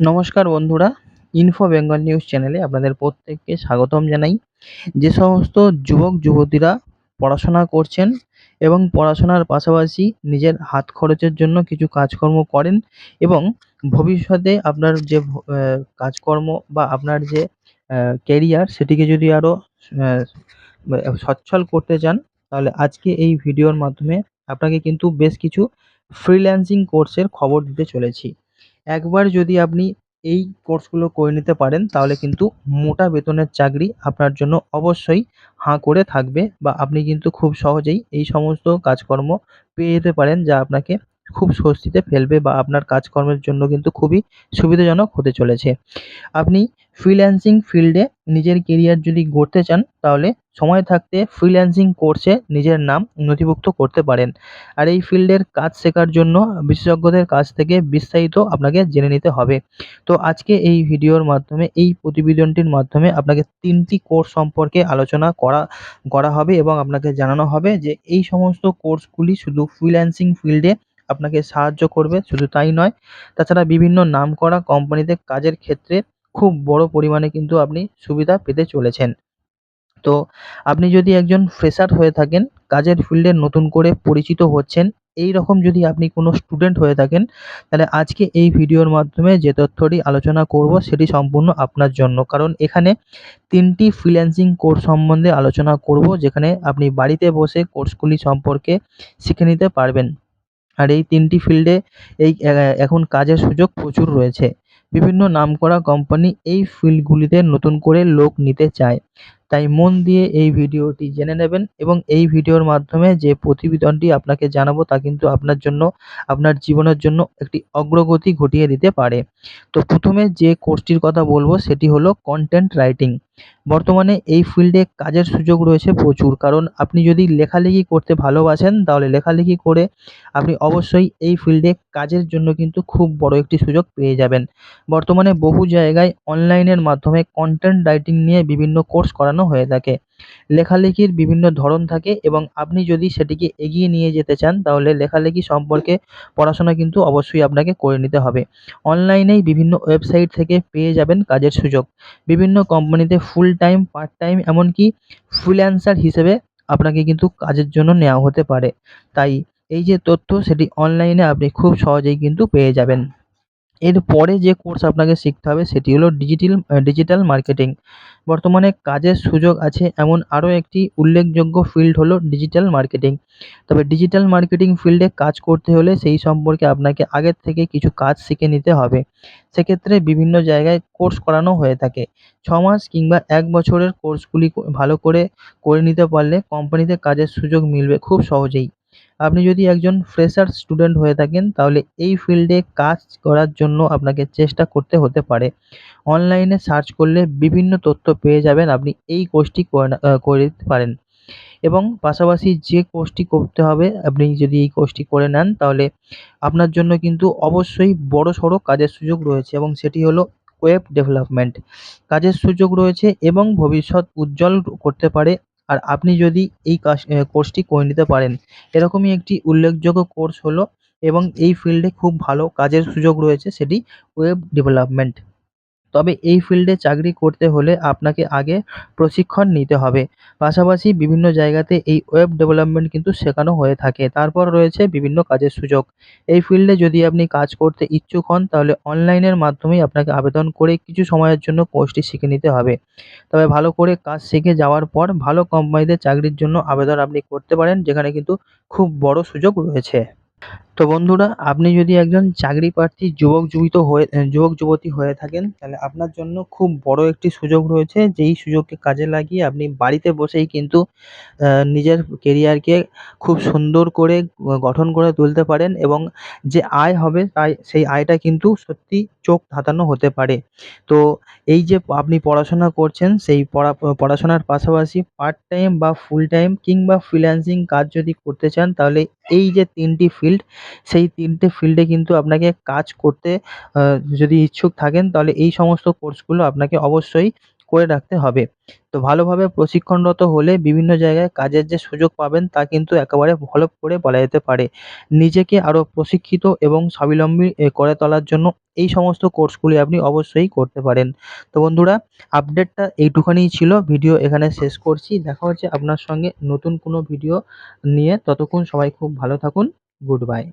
নমস্কার বন্ধুরা info Bengal news চ্যানেলে আপনাদের প্রত্যেককে স্বাগতম জানাই। যে সমস্ত যুবক, যুবতীরা পড়াশোনা করছেন এবং পড়াশোনার পাশাপাশি নিজের হাত খরচের জন্য কিছু কাজকর্ম করেন এবং ভবিষ্যতে আপনার যে কাজকর্ম বা আপনার যে কেরিয়ার সেটিকে যদি আরও সচ্ছল করতে চান, তাহলে আজকে এই ভিডিওর মাধ্যমে আপনাকে কিন্তু বেশ কিছু ফ্রিল্যান্সিং কোর্সের খবর দিতে চলেছি। একবার যদি আপনি এই কোর্সগুলো করে নিতে পারেন, তাহলে কিন্তু মোটা বেতনের চাকরি আপনার জন্য অবশ্যই হাঁ করে থাকবে বা আপনি কিন্তু খুব সহজেই এই সমস্ত কাজকর্ম পেয়ে যেতে পারেন যা আপনাকে খুব স্বস্তিতে ফেলবে বা আপনার কাজকর্মের জন্য কিন্তু খুবই সুবিধাজনক হতে চলেছে। আপনি ফ্রিল্যান্সিং ফিল্ডে নিজের কেরিয়ার যদি গড়তে চান, তাহলে সময় থাকতে ফ্রিল্যান্সিং কোর্সে নিজের নাম নথিভুক্ত করতে পারেন। আর এই ফিল্ডের কাজ শেখার জন্য বিশেষজ্ঞদের কাছ থেকে বিস্তারিত আপনাকে জেনে নিতে হবে। তো আজকে এই ভিডিওর মাধ্যমে, এই প্রতিবেদনটির মাধ্যমে আপনাকে তিনটি কোর্স সম্পর্কে আলোচনা করা করা হবে এবং আপনাকে জানানো হবে যে এই সমস্ত কোর্সগুলি শুধু ফ্রিল্যান্সিং ফিল্ডে আপনাকে সাহায্য করবে, শুধু তাই নয়, তাছাড়া বিভিন্ন নামকরা কোম্পানিতে কাজের ক্ষেত্রে খুব বড় পরিমাণে কিন্তু আপনি সুবিধা পেতে চলেছেন। তো আপনি যদি একজন ফ্রেশার হয়ে থাকেন, কাজের ফিল্ডে নতুন করে পরিচিত হচ্ছেন, এই রকম যদি আপনি কোনো স্টুডেন্ট হয়ে থাকেন, তাহলে আজকে এই ভিডিওর মাধ্যমে যে তথ্যটি আলোচনা করব সেটি সম্পূর্ণ আপনার জন্য। কারণ এখানে তিনটি ফ্রিল্যান্সিং কোর্স সম্বন্ধে আলোচনা করব, যেখানে আপনি বাড়িতে বসে কোর্সগুলি সম্পর্কে শিখে নিতে পারবেন। আর এই তিনটি ফিল্ডে এই এখন কাজের সুযোগ প্রচুর রয়েছে। বিভিন্ন নামকরা কোম্পানি এই ফিল্ডগুলিতে নতুন করে লোক নিতে চায়। তাই মন দিয়ে এই ভিডিওটি জেনে নেবেন এবং এই ভিডিওর মাধ্যমে যে প্রতিবেদনটি আপনাকে জানাব তা কিন্তু আপনার জন্য, আপনার জীবনের জন্য একটি অগ্রগতি ঘটিয়ে দিতে পারে। তো প্রথমে যে কোর্সটির কথা বলব সেটি হলো কন্টেন্ট রাইটিং বর্তমানে এই ফিল্ডে কাজের সুযোগ রয়েছে প্রচুর। কারণ আপনি যদি লেখালেখি করতে ভালোবাসেন, তাহলে লেখালেখি করে আপনি অবশ্যই এই ফিল্ডে কাজের জন্য কিন্তু খুব বড় একটি সুযোগ পেয়ে যাবেন। বর্তমানে বহু জায়গায় অনলাইনের মাধ্যমে কন্টেন্ট রাইটিং নিয়ে বিভিন্ন কোর্স করানো হয়ে থাকে। লেখালেখির বিভিন্ন ধরন থাকে এবং আপনি যদি সেটিকে এগিয়ে নিয়ে যেতে চান, তাহলে লেখালেখি সম্পর্কে পড়াশোনা কিন্তু অবশ্যই আপনাকে করে নিতে হবে। অনলাইনেই বিভিন্ন ওয়েবসাইট থেকে পেয়ে যাবেন কাজের সুযোগ। বিভিন্ন কোম্পানিতে ফুল টাইম পার্ট টাইম এমনকি ফ্রিল্যান্সার হিসেবে আপনাকে কিন্তু কাজের জন্য নেওয়া হতে পারে। তাই এই যে তথ্য, সেটি অনলাইনে আপনি খুব সহজেই কিন্তু পেয়ে যাবেন। এরপরে যে কোর্স আপনাকে শিখতে হবে সেটি হলো ডিজিটাল ডিজিটাল মার্কেটিং বর্তমানে কাজের সুযোগ আছে এমন আরও একটি উল্লেখযোগ্য ফিল্ড হলো ডিজিটাল মার্কেটিং তবে ডিজিটাল মার্কেটিং ফিল্ডে কাজ করতে হলে সেই সম্পর্কে আপনাকে আগের থেকে কিছু কাজ শিখে নিতে হবে। সেক্ষেত্রে বিভিন্ন জায়গায় কোর্স করানো হয়ে থাকে। ছ মাস কিংবা এক বছরের কোর্সগুলি ভালো করে করে নিতে পারলে কোম্পানিতে কাজের সুযোগ মিলবে খুব সহজেই। আপনি যদি একজন ফ্রেশার স্টুডেন্ট হয়ে থাকেন, তাহলে এই ফিল্ডে কাজ করার জন্য আপনাকে চেষ্টা করতে হতে পারে। অনলাইনে সার্চ করলে বিভিন্ন তথ্য পেয়ে যাবেন, আপনি এই কোর্সটি করে পারেন। এবং পাশাপাশি যে কোর্সটি করতে হবে, আপনি যদি এই কোর্সটি করে নেন, তাহলে আপনার জন্য কিন্তু অবশ্যই বড়সড় কাজের সুযোগ রয়েছে এবং সেটি হলো ওয়েব ডেভেলপমেন্ট কাজের সুযোগ রয়েছে এবং ভবিষ্যৎ উজ্জ্বল করতে পারে আর আপনি যদি এই কাজ কোর্সটি করে নিতে পারেন। এরকমই একটি উল্লেখযোগ্য কোর্স হলো এবং এই ফিল্ডে খুব ভালো কাজের সুযোগ রয়েছে সেটি ওয়েব ডেভেলপমেন্ট তবে এই ফিল্ডে চাকরি করতে হলে আপনাকে আগে প্রশিক্ষণ নিতে হবে। পাশাপাশি বিভিন্ন জায়গাতে এই ওয়েব ডেভেলপমেন্ট কিন্তু শেখানো হয়ে থাকে। তারপর রয়েছে বিভিন্ন কাজের সুযোগ। এই ফিল্ডে যদি আপনি কাজ করতে ইচ্ছুক হন, তাহলে অনলাইনের মাধ্যমেই আপনাকে আবেদন করে কিছু সময়ের জন্য কোর্সটি শিখে নিতে হবে। তবে ভালো করে কাজ শিখে যাওয়ার পর ভালো কোম্পানিতে চাকরির জন্য আবেদন আপনি করতে পারেন, যেখানে কিন্তু খুব বড় সুযোগ রয়েছে। তো বন্ধুরা, আপনি যদি একজন চাকরি প্রার্থী, যুবক যুবিত হয়ে, যুবক যুবতী হয়ে থাকেন, তাহলে আপনার জন্য খুব বড় একটি সুযোগ রয়েছে। যেই সুযোগকে কাজে লাগিয়ে আপনি বাড়িতে বসেই কিন্তু নিজের কেরিয়ারকে খুব সুন্দর করে, গঠন করে তুলতে পারেন এবং যে আয় হবে, তাই সেই আয়টা কিন্তু সত্যি চোখ ধাঁধানো হতে পারে। তো এই যে আপনি পড়াশোনা করছেন, সেই পড়া, পড়াশোনার পাশাপাশি পার্ট টাইম বা ফুল টাইম কিংবা ফ্রিল্যান্সিং কাজ যদি করতে চান, তাহলে এই যে তিনটি ফিল্ড সেই তিনটি ফিল্ডে কিন্তু আপনাকে কাজ করতে যদি ইচ্ছুক থাকেন, তাহলে এই সমস্ত কোর্সগুলো আপনাকে অবশ্যই করে রাখতে হবে। তো ভালোভাবে প্রশিক্ষণরত হলে বিভিন্ন জায়গায় কাজের যে সুযোগ পাবেন তা কিন্তু একেবারে ভালো করে বলা যেতে পারে। নিজেকে আরও প্রশিক্ষিত এবং স্বাবলম্বী করে তোলার জন্য এই সমস্ত কোর্সগুলি আপনি অবশ্যই করতে পারেন। তো বন্ধুরা, আপডেটটা এইটুখানিই ছিল। ভিডিও এখানে শেষ করছি। দেখা হচ্ছে আপনার সঙ্গে নতুন কোনো ভিডিও নিয়ে। ততক্ষণ সবাই খুব ভালো থাকুন। Good bye.